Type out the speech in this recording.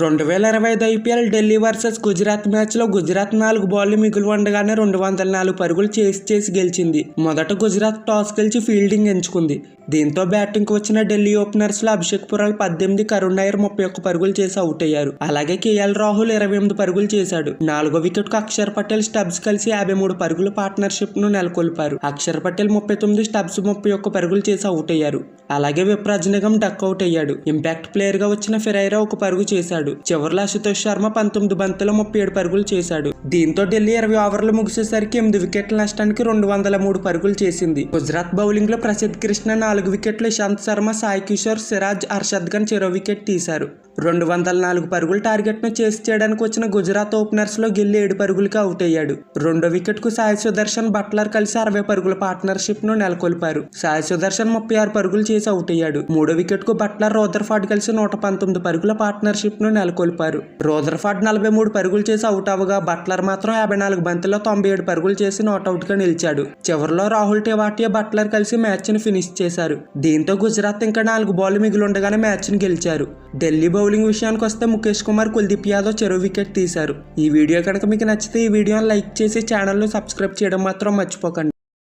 రెండు వేల ఇరవై ఐదు ఐపీఎల్ ఢిల్లీ వర్సెస్ గుజరాత్ మ్యాచ్లో గుజరాత్ నాలుగు బాళ్ళు మిగిలి ఉండగానే రెండు వందల నాలుగు పరుగులు చేసి చేసి గెలిచింది. మొదట గుజరాత్ టాస్ గెలిచి ఫీల్డింగ్ ఎంచుకుంది. దీంతో బ్యాటింగ్కి వచ్చిన ఢిల్లీ ఓపెనర్స్లో అభిషేక్ పురాల్ పద్దెనిమిది కరుణ్ నాయర్ ముప్పై ఒక్క పరుగులు చేసి అవుట్ అయ్యారు. అలాగే కేఎల్ రాహుల్ ఇరవై ఎనిమిది పరుగులు చేశాడు. నాలుగో వికెట్కు అక్షర్ పటేల్ స్టబ్స్ కలిసి యాభై మూడు పరుగుల పార్ట్నర్షిప్ను నెలకొల్పారు. అక్షర్ పటేల్ ముప్పై తొమ్మిది స్టబ్స్ ముప్పై ఒక్క పరుగులు చేసి అవుట్ అయ్యారు. అలాగే విప్రాజ్ నిగం డక్ అవుట్ అయ్యాడు. ఇంపాక్ట్ ప్లేయర్గా వచ్చిన ఫిరైరా ఒక పరుగు చేశాడు. చివరిలో అశుతోష్ శర్మ పంతొమ్మిది బంతుల ముప్పై ఏడు పరుగులు చేశాడు. దీంతో ఢిల్లీ ఇరవై ఓవర్లు ముగిసేసరికి ఎనిమిది వికెట్ల నష్టానికి రెండు వందల మూడు పరుగులు చేసింది. గుజరాత్ బౌలింగ్లో ప్రసిద్ధ్ కృష్ణ నాలుగు వికెట్లు ఇషాంత్ శర్మ సాయి కిషోర్ సిరాజ్ అర్షద్ ఖాన్ చెరో వికెట్ తీశారు. రెండు వందల నాలుగు పరుగుల టార్గెట్ను చేసి చేయడానికి వచ్చిన గుజరాత్ ఓపెనర్స్లో గిల్లి ఏడు పరుగులకి అవుట్ అయ్యాడు. రెండో వికెట్కు సాయి సుదర్శన్ బట్లర్ కలిసి అరవై పరుగుల పార్ట్నర్షిప్ను నెలకొల్పారు. సాయి సుదర్శన్ ముప్పై ఆరు పరుగులు చేసి అవుట్ అయ్యాడు. మూడో వికెట్కు బట్లర్ రోదర్ఫాడ్ కలిసి నూట పంతొమ్మిది పరుగుల పార్ట్నర్షిప్ను నెలకొల్పారు రోదర్ఫాడ్ నలభై మూడు పరుగులు చేసి అవుట్ అవగా బట్లర్ మాత్రం యాభై నాలుగు బంతుల్లో తొంభై ఏడు పరుగులు చేసి నాట్అవుట్గా నిలిచాడు. చివరిలో రాహుల్ టేవాటియా బట్లర్ కలిసి మ్యాచ్ని ఫినిష్ చేశారు. దీంతో గుజరాత్ ఇంకా నాలుగు బాల్ మిగిలి ఉండగానే మ్యాచ్ని గెలిచారు. ఢిల్లీ బౌలింగ్ విషయానికి వస్తే ముఖేష్ కుమార్ కుల్దీప్ యాదవ్ చెరువు వికెట్ తీశారు. ఈ వీడియో కనుక మీకు నచ్చితే ఈ వీడియోని లైక్ చేసి ఛానల్ను సబ్స్క్రైబ్ చేయడం మాత్రం మర్చిపోకండి.